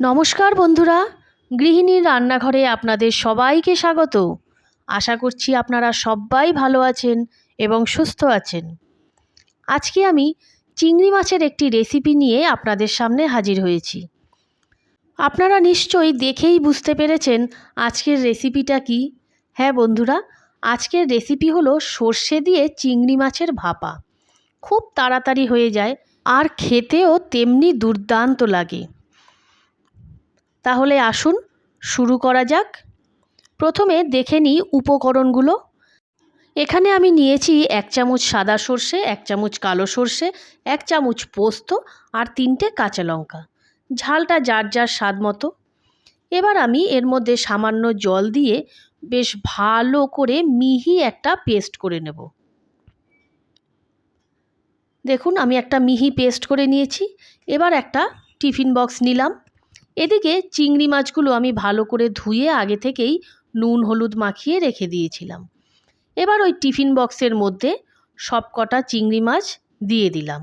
নমস্কার বন্ধুরা, গৃহিণীর রান্নাঘরে আপনাদের সবাইকে স্বাগত। আশা করছি আপনারা সবাই ভালো আছেন এবং সুস্থ আছেন। আজকে আমি চিংড়ি মাছের একটি রেসিপি নিয়ে আপনাদের সামনে হাজির হয়েছি। আপনারা নিশ্চয়ই দেখেই বুঝতে পেরেছেন আজকের রেসিপিটা কি। হ্যাঁ বন্ধুরা, আজকের রেসিপি হলো সর্ষে দিয়ে চিংড়ি মাছের ভাপা। খুব তাড়াতাড়ি হয়ে যায়, আর খেতেও তেমনি দুর্দান্ত লাগে। তাহলে আসুন, শুরু করা যাক। প্রথমে দেখে নিই উপকরণগুলো। এখানে আমি নিয়েছি এক চামচ সাদা সর্ষে, এক চামচ কালো সর্ষে, এক চামচ পোস্ত আর তিনটে কাঁচা লঙ্কা। ঝালটা যার যার স্বাদ মতো। এবার আমি এর মধ্যে সামান্য জল দিয়ে বেশ ভালো করে মিহি একটা পেস্ট করে নেব। দেখুন, আমি একটা মিহি পেস্ট করে নিয়েছি। এবার একটা টিফিন বক্স নিলাম। এদিকে চিংড়ি মাছগুলো আমি ভালো করে ধুয়ে আগে থেকেই নুন, হলুদ মাখিয়ে রেখে দিয়েছিলাম। এবার ওই টিফিন বক্সের মধ্যে সব কটা চিংড়ি মাছ দিয়ে দিলাম।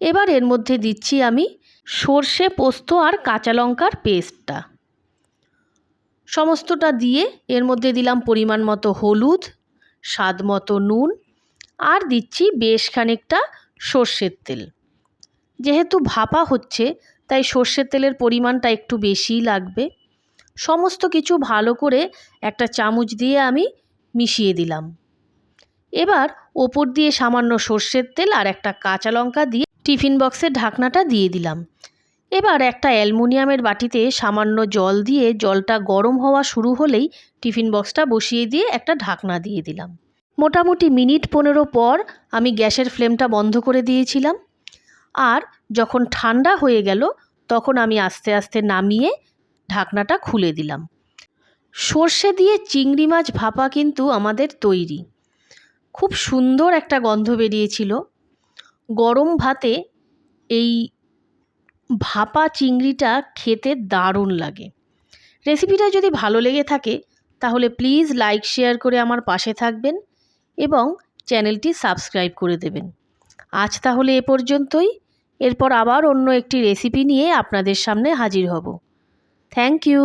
এবার এর মধ্যে দিচ্ছি আমি সর্ষে পোস্ত আর কাঁচা লঙ্কার পেস্টটা। সমস্তটা দিয়ে এর মধ্যে দিলাম পরিমাণ মতো হলুদ, স্বাদ মতো নুন আর দিচ্ছি বেশ খানিকটা সর্ষের তেল। যেহেতু ভাপা হচ্ছে, তাই সর্ষের তেলের পরিমাণটা একটু বেশিই লাগবে। সমস্ত কিছু ভালো করে একটা চামচ দিয়ে আমি মিশিয়ে দিলাম। এবার ওপর দিয়ে সামান্য সর্ষের তেল আর একটা কাঁচা লঙ্কা দিয়ে টিফিন বক্সের ঢাকনাটা দিয়ে দিলাম। এবার একটা অ্যালমোনিয়ামের বাটিতে সামান্য জল দিয়ে জলটা গরম হওয়া শুরু হলেই টিফিন বক্সটা বসিয়ে দিয়ে একটা ঢাকনা দিয়ে দিলাম। মোটামুটি মিনিট পনেরো পর আমি গ্যাসের ফ্লেমটা বন্ধ করে দিয়েছিলাম। আর যখন ঠান্ডা হয়ে গেল, তখন আমি আস্তে আস্তে নামিয়ে ঢাকনাটা খুলে দিলাম। সর্ষে দিয়ে চিংড়ি মাছ ভাপা কিন্তু আমাদের তৈরি। খুব সুন্দর একটা গন্ধ বেরিয়েছিল। গরম ভাতে এই ভাপা চিংড়িটা খেতে দারুণ লাগে। রেসিপিটা যদি ভালো লেগে থাকে, তাহলে প্লিজ লাইক, শেয়ার করে আমার পাশে থাকবেন এবং চ্যানেলটি সাবস্ক্রাইব করে দেবেন। আজ তাহলে এ পর্যন্তই। এরপর আবার অন্য একটি রেসিপি নিয়ে আপনাদের সামনে হাজির হব। Thank you